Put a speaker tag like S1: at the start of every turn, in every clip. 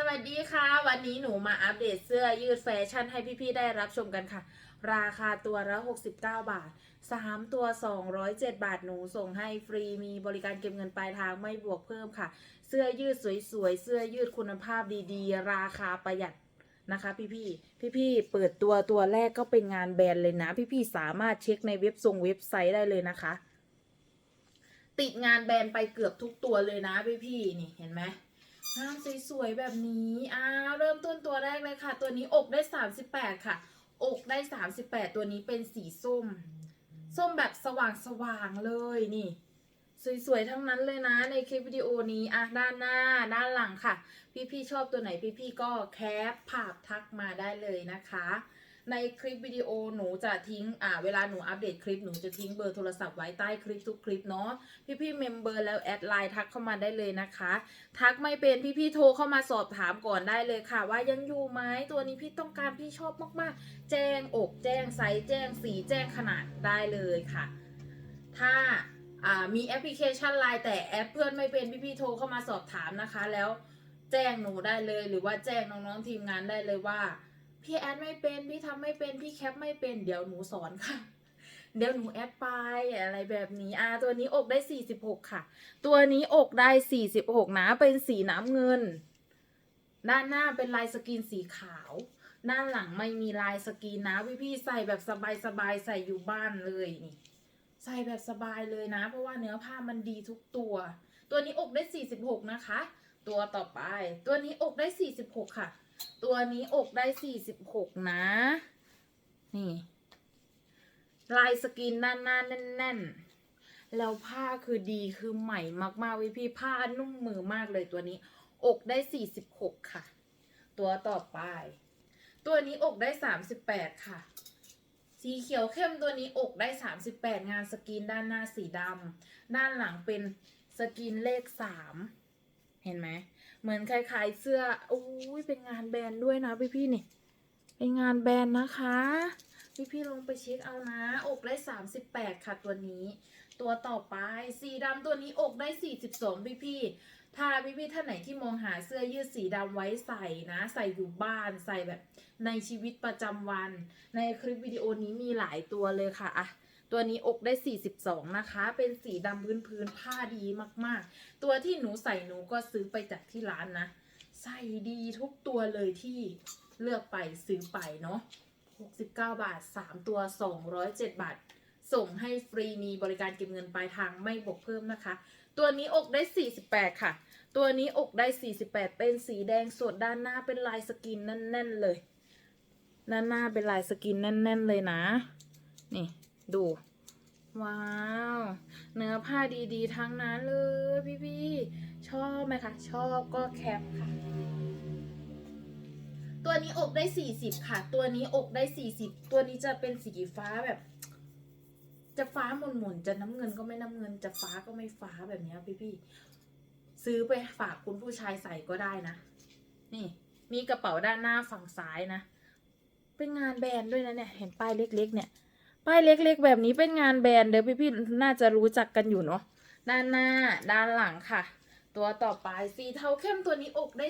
S1: สวัสดีค่ะ วันนี้หนูมาอัปเดตเสื้อยืดแฟชั่นให้พี่ ๆ ได้รับชมกันค่ะ ราคาตัวละ 69 บาท 3 ตัว 207 บาทหนูส่งให้ฟรีมีบริการเก็บเงินปลายทางไม่บวกเพิ่มค่ะ เสื้อยืดสวยๆ เสื้อยืดคุณภาพดีๆ ราคาประหยัดนะคะพี่ๆพี่ๆเปิดตัวตัวแรกก็เป็นงานแบรนด์เลยนะ พี่ๆสามารถเช็คในเว็บทรงเว็บไซต์ได้เลยนะคะ ติดงานแบรนด์ไปเกือบทุกตัวเลยนะพี่ๆนี่เห็นไหม งามสวยๆแบบนี้อ้าวเริ่มต้นตัวแรกเลยค่ะ ตัวนี้อกได้ 38 ค่ะ อกได้ 38 ตัวนี้เป็นสีส้ม ส้มแบบสว่างๆเลยนี่ สวยๆทั้งนั้นเลยนะในคลิปวิดีโอนี้อะด้านหน้าด้านหลังค่ะ พี่ๆชอบตัวไหนพี่ๆก็แคปภาพทักมาได้เลยนะคะ ในคลิปวิดีโอหนูจะทิ้งอ่าเวลาหนูอัปเดตคลิปหนูจะทิ้งเบอร์โทรศัพท์ไว้ใต้คลิปทุกคลิปเนาะพี่ๆเมมเบอร์แล้วแอดไลน์ทักเข้ามาได้เลยนะคะ ทักไม่เป็นพี่ๆโทรเข้ามาสอบถามก่อนได้เลยค่ะ ว่ายังอยู่ไหมตัวนี้พี่ต้องการพี่ชอบมากๆ แจ้งอกแจ้งไซส์แจ้งสีแจ้งขนาดได้เลยค่ะ ถ้าอ่ามีแอปพลิเคชันไลน์แต่แอดเพื่อนไม่เป็นพี่ๆโทรเข้ามาสอบถามนะคะ แล้วแจ้งหนูได้เลยหรือว่าแจ้งน้องๆทีมงานได้เลยว่า พี่แอดไม่เป็นพี่ทำไม่เป็นพี่แคปไม่เป็นเดี๋ยวหนูสอนค่ะ เดี๋ยวหนูแอดไปอะไรแบบนี้อ่าตัวนี้อกได้46ค่ะ ตัวนี้อกได้46นะเป็นสีน้ำเงิน ด้านหน้าเป็นลายสกรีนสีขาว ด้านหลังไม่มีลายสกรีนนะพี่พี่ใส่แบบสบายๆใส่อยู่บ้านเลยนี่ใส่แบบสบายเลยนะ เพราะว่าเนื้อผ้ามันดีทุกตัว ตัวนี้อกได้ 46 นะคะ ตัวต่อไป ตัวนี้อกได้ 46 ค่ะ ตัวนี้อกได้46นะ นี่ ลายสกรีนด้านหน้าแน่นๆ แล้วผ้าคือดีคือใหม่มากๆวิพี่ผ้านุ่มมือมากเลยตัวนี้ อกได้46ค่ะ ตัวต่อไป ตัวนี้อกได้38ค่ะ สีเขียวเข้มตัวนี้อกได้38งานสกรีนด้านหน้าสีดำด้านหลังเป็นสกรีนเลข3เห็นไหม เหมือนคล้ายๆเสื้ออุ้ยเป็นงานแบรนด์ด้วยนะพี่ๆนี่ เป็นงานแบรนด์นะคะ พี่ๆลงไปเช็คเอานะ อกได้38ค่ะตัวนี้ ตัวต่อไปสีดำตัวนี้อกได้42พี่ๆถ้าพี่ๆท่านไหนที่มองหาเสื้อยืดสีดำไว้ใส่นะ ใส่อยู่บ้านใส่แบบในชีวิตประจำวัน ในคลิปวิดีโอนี้มีหลายตัวเลยค่ะอะ ตัวนี้อกได้ 42 นะคะ เป็นสีดำพื้นๆผ้าดีมากๆ ตัวที่หนูใส่หนูก็ซื้อไปจากที่ร้านนะ ใส่ดีทุกตัวเลยที่เลือกไปซื้อไปเนาะ69 บาท 3 ตัว 207 บาท ส่งให้ฟรีมีบริการเก็บเงินปลายทางไม่บวกเพิ่มนะคะ ตัวนี้อกได้ 48 ค่ะ ตัวนี้อกได้ 48 เป็นสีแดงสดด้านหน้าเป็นลายสกินแน่นๆเลย ด้านหน้าเป็นลายสกินแน่น ๆ เลยนะ นี่ ดู ว้าว เนื้อผ้าดีๆ ทั้งนั้นเลยพี่ๆชอบไหมคะชอบก็แคปค่ะตัวนี้อกได้ 40 ค่ะ ตัวนี้อกได้ 40 ตัวนี้จะเป็นสีฟ้าแบบ จะฟ้าหมุนๆจะน้ำเงินก็ไม่น้ำเงิน จะฟ้าก็ไม่ฟ้าแบบนี้พี่ๆซื้อไปฝากคุณผู้ชายใส่ก็ได้นะ นี่ มีกระเป๋าด้านหน้าฝั่งซ้ายนะ เป็นงานแบรนด์ด้วยนะเนี่ย เห็นป้ายเล็ก ๆ เนี่ย ป้ายเล็กๆ แบบนี้เป็นงานแบรนด์เดี๋ยวพี่ๆน่าจะรู้จักกันอยู่เนาะด้านหน้าด้านหลังค่ะ ตัวต่อไปสีเทาเข้มตัวนี้อกได้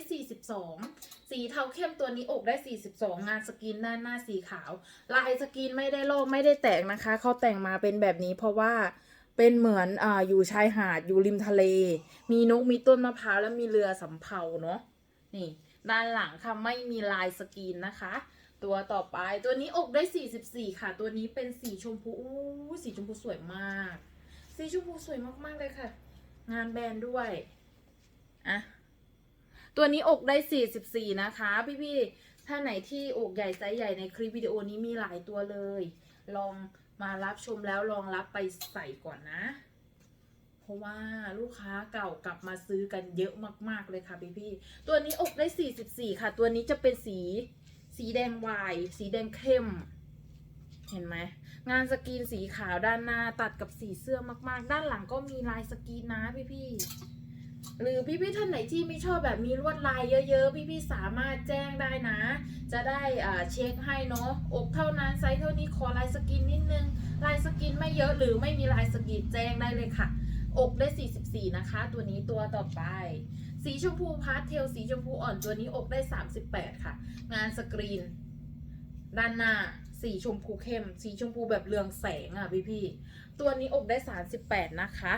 S1: 42 สีเทาเข้มตัวนี้อกได้ 42 งานสกรีนด้านหน้าสีขาว ลายสกรีนไม่ได้โลกไม่ได้แตกนะคะเขาแต่งมาเป็นแบบนี้เพราะว่าเป็นเหมือนอ่าอยู่ชายหาดอยู่ริมทะเล มีนกมีต้นมะพร้าวแล้วมีเรือสำเภาเนาะนี่ ด้านหลังค่ะไม่มีลายสกรีนนะคะ ตัวต่อไปตัวนี้อกได้ 44 ค่ะ ตัวนี้เป็นสีชมพูอู้สีชมพูสวยมาก สีชมพูสวยมากๆเลยค่ะ งานแบรนด์ด้วยอะตัวนี้อกได้ 44 นะคะ พี่ๆถ้าไหนที่อกใหญ่ไซส์ใหญ่ในคลิปวิดีโอนี้มีหลายตัวเลย ลองมารับชมแล้วลองรับไปใส่ก่อนนะ เพราะว่าลูกค้าเก่ากลับมาซื้อกันเยอะมากๆเลยค่ะพี่ๆตัวนี้อกได้ 44 ค่ะ ตัวนี้จะเป็นสี สีแดงวายสีแดงเข้ม เห็นไหมงานสกรีนสีขาวด้านหน้าตัดกับสีเสื้อมากๆ ด้านหลังก็มีลายสกรีนนะพี่ๆหรือพี่ๆท่านไหนที่ไม่ชอบแบบมีลวดลายเยอะ ๆ พี่ๆสามารถแจ้งได้นะ จะได้เช็คให้เนาะอกเท่านั้นไซส์เท่านี้ขอลายสกรีนนิดนึงลายสกรีนไม่เยอะหรือไม่มีลายสกรีนแจ้งได้เลยค่ะ อกได้ 44 นะคะ ตัวนี้ตัวต่อไป สีชมพูพาสเทลสีชมพูอ่อนตัวนี้อกได้ 38 ค่ะ งานสกรีน ด้านหน้าสีชมพูเข้ม สีชมพูแบบเรืองแสงอะพี่พี่ตัวนี้อกได้ 38 นะคะ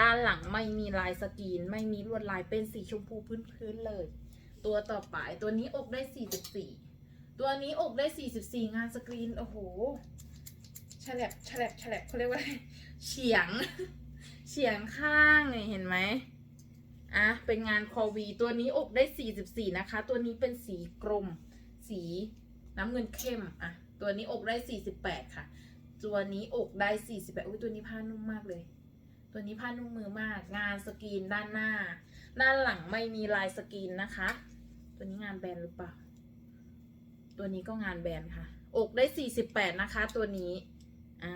S1: ด้านหลังไม่มีลายสกรีน ไม่มีลวดลายเป็นสีชมพูพื้นๆเลย ตัวต่อไปตัวนี้อกได้ 44 ตัวนี้อกได้ 44 งานสกรีนโอ้โหฉลับฉลับฉลับเขาเรียกว่าเฉียง เฉียงข้างเนี่ยเห็นไหม อะเป็นงานคอวีตัวนี้อกได้ 44 นะคะ ตัวนี้เป็นสีกรม สีน้ำเงินเข้มอะตัวนี้อกได้ 48 ค่ะ ตัวนี้อกได้ 48อุ้ยตัวนี้ผ้านุ่มมากเลย ตัวนี้ผ้านุ่มมือมาก งานสกรีนด้านหน้า ด้านหลังไม่มีลายสกรีนนะคะ ตัวนี้งานแบรนด์หรือเปล่า ตัวนี้ก็งานแบรนด์ค่ะ อกได้ 48 นะคะ ตัวนี้อ่า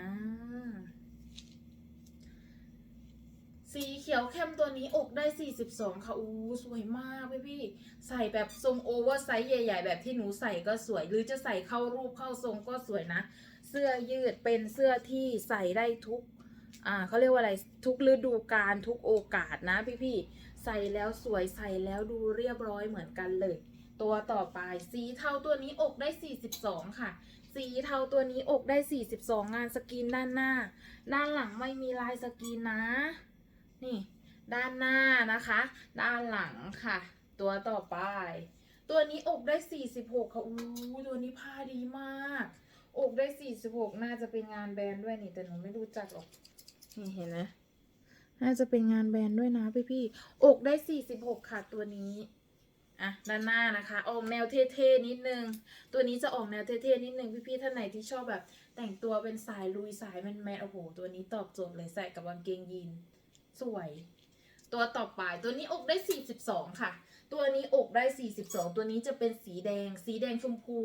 S1: สีเขียวเข้มตัวนี้อกได้ 42 ค่ะ อู้สวยมากพี่พี่ ใส่แบบทรงโอเวอร์ไซส์ใหญ่ๆ แบบที่หนูใส่ก็สวย หรือจะใส่เข้ารูปเข้าทรงก็สวยนะ เสื้อยืดเป็นเสื้อที่ใส่ได้ทุก อ่าเขาเรียกว่าอะไร ทุกฤดูกาลทุกโอกาสนะพี่พี่ ใส่แล้วสวยใส่แล้วดูเรียบร้อยเหมือนกันเลย ตัวต่อไปสีเทาตัวนี้อกได้ 42 ค่ะสีเทาตัวนี้อกได้ 42 งานสกรีนด้านหน้า ด้านหลังไม่มีลายสกรีนนะ นี่ด้านหน้านะคะ ด้านหลังค่ะ ตัวต่อไป ตัวนี้อกได้ 46 ค่ะอู้ตัวนี้ผ้าดีมาก อกได้ 46 น่าจะเป็นงานแบรนด์ด้วยนี่แต่หนูไม่รู้จักหรอกนี่เห็นไหมน่าจะเป็นงานแบรนด์ด้วยนะพี่พี่ๆอกได้ 46 ค่ะตัวนี้อะด้านหน้านะคะออกแนวเท่ๆนิดนึง ตัวนี้จะออกแนวเท่ๆนิดนึงพี่ๆท่านไหนที่ชอบแบบแต่งตัวเป็นสายลุยสายแมนๆโอ้โห ตัวนี้ตอบโจทย์เลยใส่กับกางเกงยีน สวย ตัวต่อไปตัวนี้อกได้ 42 ค่ะ ตัวนี้อกได้ 42 ตัวนี้จะเป็นสีแดง สีแดงชมพู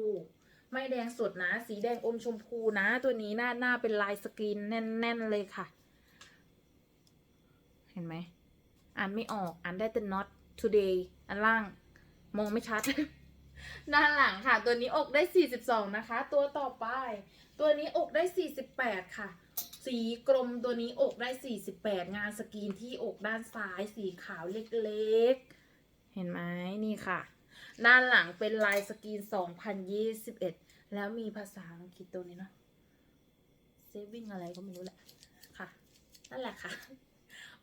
S1: ไม่แดงสดนะ สีแดงอมชมพูนะ ตัวนี้หน้าหน้าเป็นลายสกรีนแน่น ๆ เลยค่ะ เห็นไหมอ่านไม่ออกอ่านได้แต่ not today อันล่าง มองไม่ชัดด้าหลังค่ะ ตัวนี้อกได้ 42 นะคะ ตัวต่อไป ตัวนี้อกได้ 48 ค่ะ สีกรมตัวนี้อกได้ 48 งานสกรีนที่อกด้านซ้ายสีขาวเล็กๆ เห็นไหมนี่ค่ะ ด้านหลังเป็นลายสกรีน 2021 แล้วมีภาษาอังกฤษตัวนี้เนาะ saving อะไรก็ไม่รู้แหละค่ะ นั่นแหละค่ะ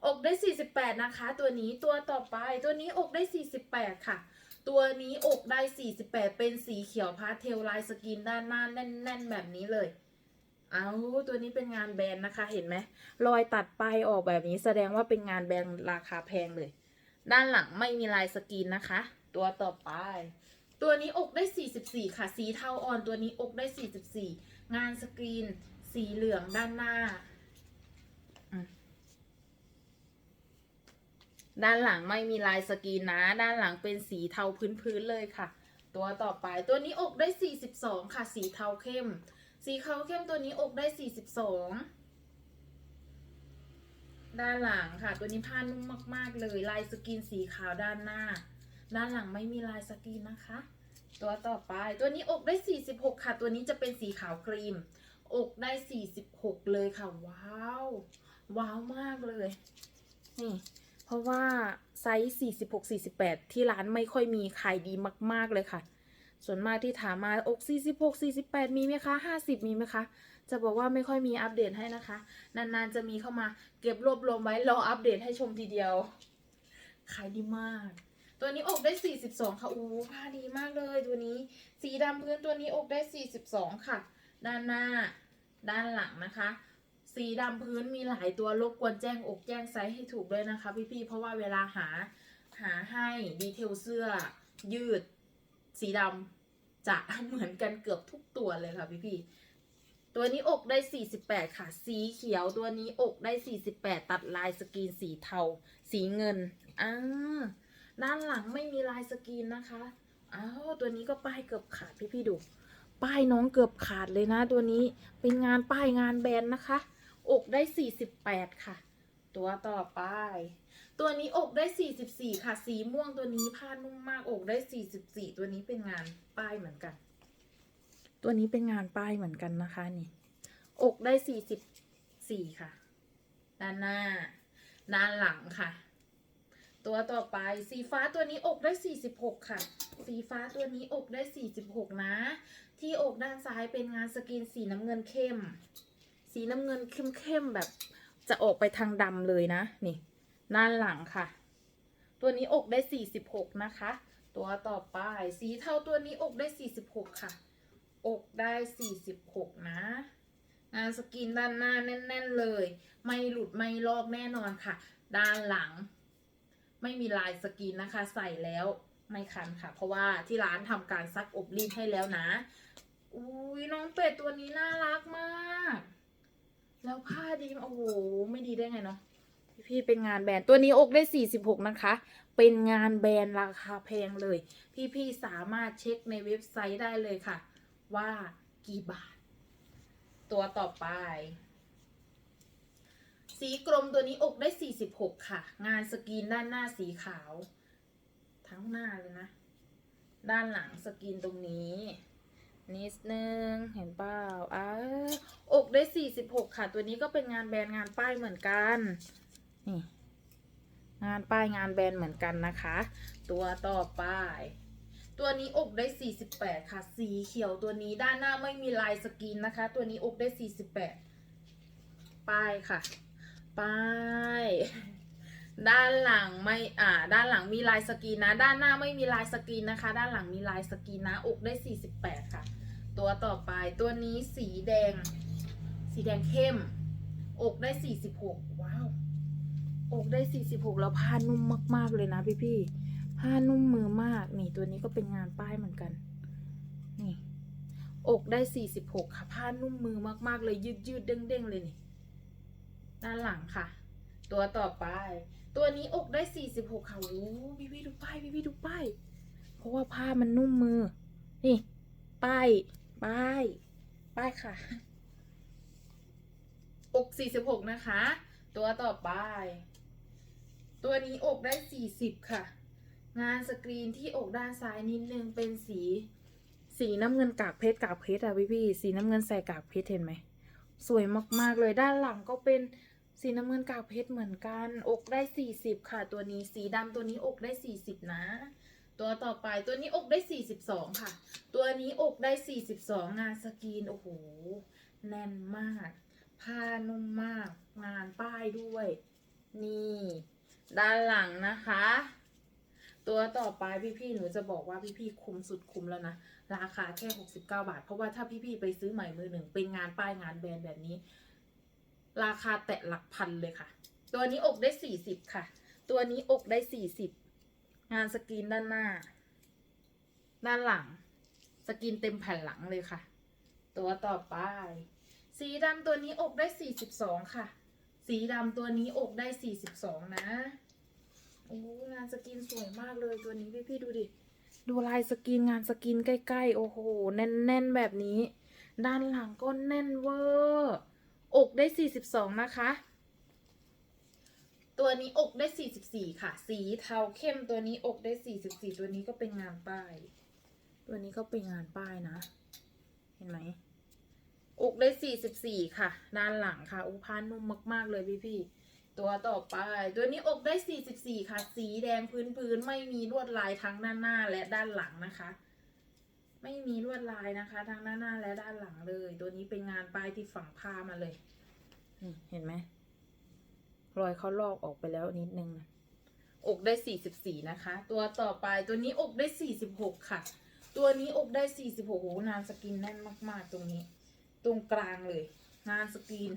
S1: อกได้ 48 นะคะ ตัวนี้ตัวต่อไปตัวนี้อกได้ 48 ค่ะ ตัวนี้อกได้ 48 เป็นสีเขียวพาสเทลลายสกรีนด้านหน้าแน่น ๆ แบบนี้เลย เอาตัวนี้เป็นงานแบรนด์นะคะ เห็นไหมรอยตัดปลายออกแบบนี้แสดงว่าเป็นงานแบรนด์ราคาแพงเลย ด้านหลังไม่มีลายสกรีนนะคะ ตัวต่อไป ตัวนี้อกได้ 44 ค่ะ สีเทาอ่อนตัวนี้อกได้ 44 งานสกรีน สีเหลืองด้านหน้า ด้านหลังไม่มีลายสกรีนนะ ด้านหลังเป็นสีเทาพื้นๆเลยค่ะ ตัวต่อไปตัวนี้อกได้ 42 ค่ะ สีเทาเข้ม สีขาวเข้มตัวนี้อกได้ 42 ด้านหลังค่ะ ตัวนี้ผ้านุ่มมากๆเลย ลายสกรีนสีขาวด้านหน้า ด้านหลังไม่มีลายสกรีนนะคะ ตัวต่อไปตัวนี้อกได้ 46 ค่ะ ตัวนี้จะเป็นสีขาวครีม อกได้ 46 เลยค่ะ ว้าว ว้าวมากเลย นี่ เพราะว่าไซส์46 48 ที่ร้านไม่ค่อยมีขายดีมาก ๆเลยค่ะ ส่วนมากที่ถามมาอก46 48 มีไหมคะ 50 มีไหมคะ จะบอกว่าไม่ค่อยมีอัปเดตให้นะคะ นานๆจะมีเข้ามาเก็บรวบรวมไว้รออัปเดตให้ชมทีเดียว ขายดีมาก ตัวนี้อกได้ 42 ค่ะอู้ผ้าดีมากเลยตัวนี้ สีดำพื้นตัวนี้อกได้ 42 ค่ะ ด้านหน้า ด้านหลังนะคะ สีดำพื้นมีหลายตัวรบกวนแจ้งอกแจ้งไซส์ให้ถูกด้วยนะคะพี่ๆ เพราะว่าเวลาหาหาให้ดีเทลเสื้อยืด สีดำจะเหมือนกันเกือบทุกตัวเลยค่ะพี่ๆตัวนี้อกได้ 48 ค่ะ สีเขียวตัวนี้อกได้ 48 ตัดลายสกรีนสีเทา สีเงินอ่าด้านหลังไม่มีลายสกรีนนะคะอ้าวตัวนี้ก็ป้ายเกือบขาดพี่ๆดู ป้ายน้องเกือบขาดเลยนะ ตัวนี้เป็นงานป้ายงานแบรนด์นะคะ อกได้ 48 ค่ะ ตัวต่อไป ตัวนี้อกได้ 44 ค่ะ สีม่วงตัวนี้ผ้านุ่มมากอกได้ 44 ตัวนี้เป็นงานป้ายเหมือนกัน ตัวนี้เป็นงานป้ายเหมือนกันนะคะนี่อกได้ 44 ค่ะ ด้านหน้า ด้านหลังค่ะ ตัวต่อไปสีฟ้าตัวนี้อกได้ 46 ค่ะ สีฟ้าตัวนี้อกได้ 46 นะ ที่อกด้านซ้ายเป็นงานสกรีนสีน้ำเงินเข้ม สีน้ำเงินเข้มๆแบบจะออกไปทางดำเลยนะนี่ ด้านหลังค่ะ ตัวนี้อกได้46นะคะ ตัวต่อไปสีเทาตัวนี้อกได้46ค่ะ อกได้46นะงานสกรีนด้านหน้าแน่น ๆ เลย ไม่หลุดไม่ลอกแน่นอนค่ะ ด้านหลัง ไม่มีลายสกรีนนะคะ ใส่แล้วไม่คันค่ะ เพราะว่าที่ร้านทำการซักอบรีดให้แล้วนะอุ้ยน้องเป็ดตัวนี้น่ารักมาก แล้วผ้าดี โอ้โห ไม่ดีได้ไงเนาะ พี่ๆเป็นงานแบรนด์ตัวนี้อกได้ 46 นะคะ เป็นงานแบรนด์ราคาแพงเลย พี่ๆสามารถเช็คในเว็บไซต์ได้เลยค่ะ ว่ากี่บาท ตัวต่อไป สีกรมตัวนี้อกได้ 46 ค่ะ งานสกรีนด้านหน้าสีขาว ทั้งหน้าเลยนะ ด้านหลังสกรีนตรงนี้นิดนึง เห็นเปล่าอ่าอกได้ 46 ค่ะ ตัวนี้ก็เป็นงานแบรนด์งานป้ายเหมือนกัน นี่ งานป้ายงานแบรนด์เหมือนกันนะคะ ตัวต่อไปตัวนี้อกได้ 48 ค่ะ สีเขียวตัวนี้ด้านหน้าไม่มีลายสกรีนนะคะ ตัวนี้อกได้ 48 ป้ายค่ะ ป้าย ด้านหลังไม่ อ่า ด้านหลังมีลายสกรีนนะ ด้านหน้าไม่มีลายสกรีนนะคะ ด้านหลังมีลายสกรีนนะ อกได้ 48 ค่ะ ตัวต่อไป ตัวนี้สีแดง สีแดงเข้ม อกได้ 46 ว้าว อกได้ 46 แล้วผ้านุ่มมาก ๆ เลยนะพี่พี่ๆผ้านุ่มมือมาก นี่ตัวนี้ก็เป็นงานป้ายเหมือนกัน นี่ อกได้ 46 ค่ะ ผ้านุ่มมือมาก ๆ เลยยืดยืดเด้งเด้งเลยนี่ ด้านหลังค่ะ ตัวต่อไป ตัวนี้อกได้ 46 ค่ะโอ้พี่พี่ดูป้ายพี่พี่ดูป้าย เพราะว่าผ้ามันนุ่มมือ นี่ ป้าย ป้าย ป้ายค่ะ อก 46 นะคะตัวต่อไป ตัวนี้อกได้ 40 ค่ะ งานสกรีนที่อกด้านซ้ายนิดนึงเป็นสี สีน้ำเงินกากเพชรกากเพชรอะพี่พี่สีน้ำเงินใส่กากเพชรเห็นไหมสวยมากๆเลยด้านหลังก็เป็นสีน้ำเงินกากเพชรเหมือนกัน อกได้ 40 ค่ะ ตัวนี้สีดำตัวนี้อกได้ 40 นะ ตัวต่อไปตัวนี้อกได้ 42 ค่ะ ตัวนี้อกได้ 42 งานสกรีนโอ้โหแน่นมากผ้านุ่มมาก งานป้ายด้วย นี่ ด้านหลังนะคะ ตัวต่อไปพี่ๆหนูจะบอกว่าพี่ๆคุ้มสุดคุ้มแล้วนะ ราคาแค่ 69 บาท เพราะว่าถ้าพี่ๆไปซื้อใหม่มือหนึ่งเป็นงานป้ายงานแบรนด์แบบนี้ ราคาแตะหลักพันเลยค่ะ ตัวนี้อกได้ 40 ค่ะ ตัวนี้อกได้ 40 งานสกรีนด้านหน้า ด้านหลัง สกรีนเต็มแผ่นหลังเลยค่ะ ตัวต่อไป สีดำตัวนี้อกได้ 42 ค่ะ สีดำตัวนี้อกได้42นะ โอ้งานสกรีนสวยมากเลยตัวนี้พี่พี่ดูดิ ดูลายสกรีนงานสกรีนใกล้ๆ โอ้โห แน่นๆ แบบนี้ ด้านหลังก็แน่นเวอร์อกได้42นะคะ ตัวนี้อกได้44ค่ะ สีเทาเข้มตัวนี้อกได้44ตัวนี้ก็เป็นงานป้าย ตัวนี้ก็เป็นงานป้ายนะ เห็นไหม อกได้44ค่ะ ด้านหลังค่ะอุพานุ่มมาก ๆ เลยพี่พี่ๆตัวต่อไป ตัวนี้อกได้44ค่ะ สีแดงพื้นๆไม่มีลวดลายทั้งด้านหน้าและด้านหลังนะคะ ไม่มีลวดลายนะคะทั้งด้านหน้าและด้านหลังเลย ตัวนี้เป็นงานป้ายที่ฝังผ้ามาเลยนี่เห็นไหมรอยเขาลอกออกไปแล้วนิดนึงอกได้44นะคะ ตัวต่อไปตัวนี้อกได้46ค่ะ ตัวนี้อกได้46โอ้โหงานสกรีนแน่นมาก ๆ ตรงนี้ ตรงกลางเลย งานสกรีน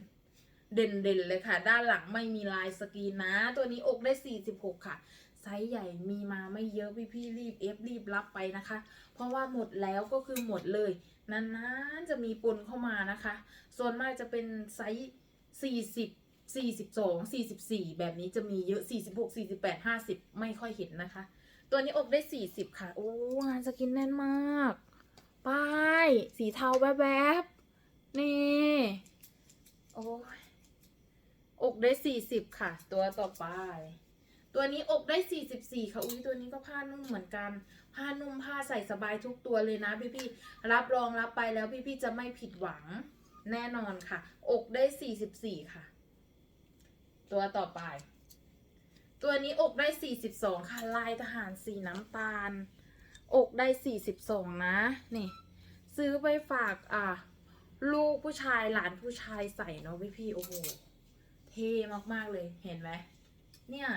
S1: เด่นๆเลยค่ะ ด้านหลังไม่มีลายสกรีนนะ ตัวนี้อกได้ 46 ค่ะไซส์ใหญ่มีมาไม่เยอะพี่ๆรีบเอฟรีบรับไปนะคะ เพราะว่าหมดแล้วก็คือหมดเลยนานๆจะมีปนเข้ามานะคะ ส่วนมากจะเป็นไซส์40 42 44 แบบนี้จะมีเยอะ 46 48 50 ไม่ค่อยเห็นนะคะ ตัวนี้อกได้ 40 ค่ะ โอ้งานสกินแน่นมาก ป้าย สีเทาแวบๆ นี่ โอ้ยอกได้40ค่ะ ตัวต่อไป ตัวนี้อกได้44ค่ะ อุ้ยตัวนี้ก็ผ้านุ่มเหมือนกัน ผ้านุ่มผ้าใส่สบายทุกตัวเลยนะพี่ๆรับรองรับไปแล้วพี่ๆจะไม่ผิดหวังแน่นอนค่ะ อกได้44ค่ะ ตัวต่อไป ตัวนี้อกได้42ค่ะ ลายทหารสีน้ำตาล อกได้42นะ นี่ ซื้อไปฝากอะ ลูกผู้ชายหลานผู้ชายใส่เนาะพี่พี่โอ้โหเท่มากๆเลยเห็นไหมเนี่ย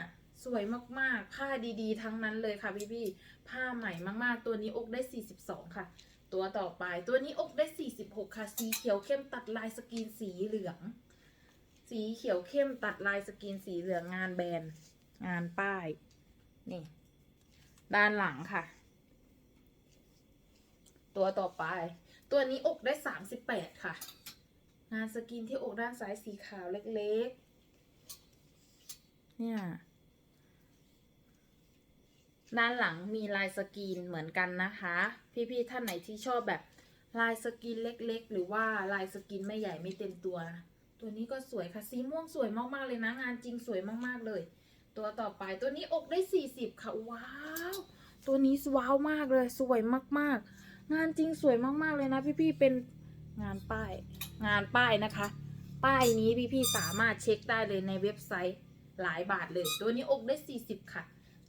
S1: สวยมากๆ ผ้าดีๆ ทั้งนั้นเลยค่ะพี่พี่ผ้าใหม่มากๆ ตัวนี้อกได้ 42 ค่ะ ตัวต่อไปตัวนี้อกได้ 46 ค่ะ สีเขียวเข้มตัดลายสกรีนสีเหลือง สีเขียวเข้มตัดลายสกรีนสีเหลืองงานแบรนด์งานป้าย นี่ ด้านหลังค่ะ ตัวต่อไป ตัวนี้อกได้ 38 ค่ะ งานสกรีนที่อกด้านซ้ายสีขาวเล็กๆ เนี่ย ด้านหลังมีลายสกรีนเหมือนกันนะคะ พี่ๆ ท่านไหนที่ชอบแบบลายสกรีนเล็กๆ หรือว่าลายสกรีนไม่ใหญ่ไม่เต็มตัว ตัวนี้ก็สวยค่ะ สีม่วงสวยมากๆเลยนะ งานจริงสวยมากๆเลย ตัวต่อไปตัวนี้อกได้ 40 ค่ะ ว้าว ตัวนี้ว้าวมากเลย สวยมากๆ งานจริงสวยมากๆเลยนะพี่ๆเป็นงานป้าย งานป้ายนะคะ ป้ายนี้พี่ๆสามารถเช็คได้เลยในเว็บไซต์หลายบาทเลย ตัวนี้อกได้ 40 ค่ะ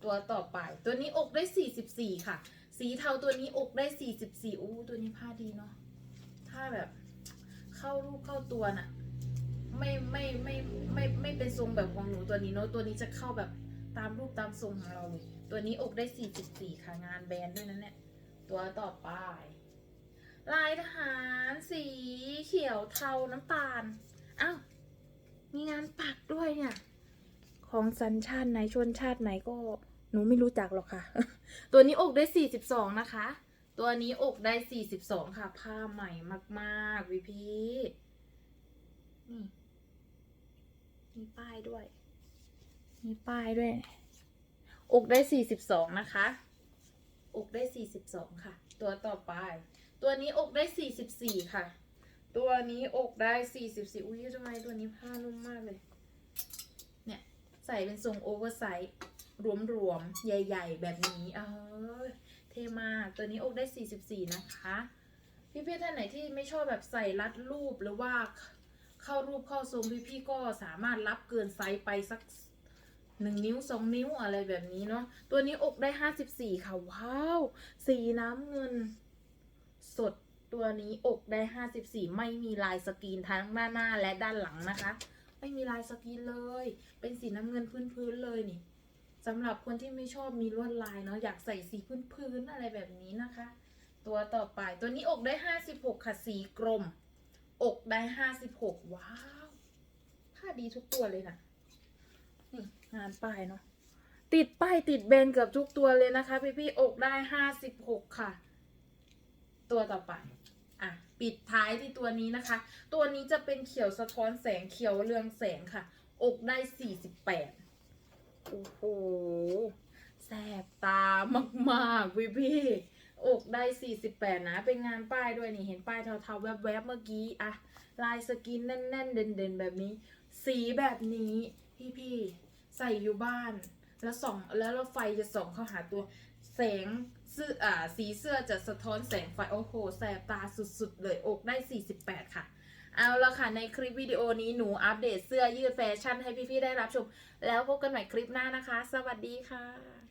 S1: ตัวต่อไป ตัวนี้อกได้ 44 ค่ะ สีเทาตัวนี้อกได้ 44อู้ตัวนี้ผ้าดีเนาะผ้าแบบเข้ารูปเข้าตัวน่ะไม่ไม่ไม่ไม่ไม่เป็นทรงแบบของหนูตัวนี้เนาะตัวนี้จะเข้าแบบตามรูปตามทรงของเราเลย ตัวนี้อกได้ 44 ค่ะ งานแบรนด์ด้วยนะเนี่ย ตัวต่อไป ลายทหารสีเขียวเทาน้ำตาลอ้าวมีงานปักด้วยเนี่ย ของสัญชาติไหนชนชาติไหนก็หนูไม่รู้จักหรอกค่ะ ตัวนี้อกได้42นะคะ ตัวนี้อกได้42ค่ะ ผ้าใหม่มากๆวิพีนี่มีป้ายด้วย มีป้ายด้วย อกได้42นะคะ อกได้ 42 ค่ะ ตัวต่อไป ตัวนี้อกได้ 44 ค่ะ ตัวนี้อกได้ 44 อุ้ยทำไมตัวนี้ผ้านุ่มมากเลย เนี่ย ใส่เป็นทรงโอเวอร์ไซส์รวมๆ ใหญ่ ๆ แบบนี้เออเท่มากตัวนี้อกได้ 44 นะคะพี่ๆท่านไหนที่ไม่ชอบแบบใส่รัดรูปหรือว่าเข้ารูปเข้าทรงพี่ๆก็สามารถรับเกินไซส์ไปสัก หนึ่งนิ้วสองนิ้วอะไรแบบนี้เนาะตัวนี้อกได้54ค่ะ ว้าว สีน้ำเงิน สดตัวนี้อกได้54ไม่มีลายสกรีนทั้งหน้าหน้าและด้านหลังนะคะ ไม่มีลายสกรีนเลย เป็นสีน้ำเงินพื้นๆเลยนี่สำหรับคนที่ไม่ชอบมีลวดลายเนาะอยากใส่สีพื้นๆอะไรแบบนี้นะคะ ตัวต่อไปตัวนี้อกได้56ค่ะสีกลม อกได้56ว้าวผ้าดีทุกตัวเลยนะนี่ งานป้ายเนาะติดป้ายติดแบนเกือบทุกตัวเลยนะคะ พี่ๆอกได้56ค่ะ ตัวต่อไป อะ ปิดท้ายที่ตัวนี้นะคะ ตัวนี้จะเป็นเขียวสะท้อนแสงเขียวเรืองแสงค่ะ อกได้48โอ้โหแสบตามากๆพี่พี่อกได้ 48 นะ เป็นงานป้ายด้วยนี่ เห็นป้ายเทาๆ แวบๆ เมื่อกี้อะลายสกินแน่นๆ เด่นๆ แบบนี้ สีแบบนี้ พี่ๆ ใส่อยู่บ้าน แล้วส่องแล้วเราไฟจะส่องเข้าหาตัวแสงเสื้ออ่าสีเสื้อจะสะท้อนแสงไฟโอ้โหแสบตาสุดๆ เลยอกได้ 48 ค่ะ เอาละค่ะ ในคลิปวิดีโอนี้หนูอัปเดตเสื้อยืดแฟชั่นให้พี่ๆได้รับชม แล้วพบกันใหม่คลิปหน้านะคะ สวัสดีค่ะ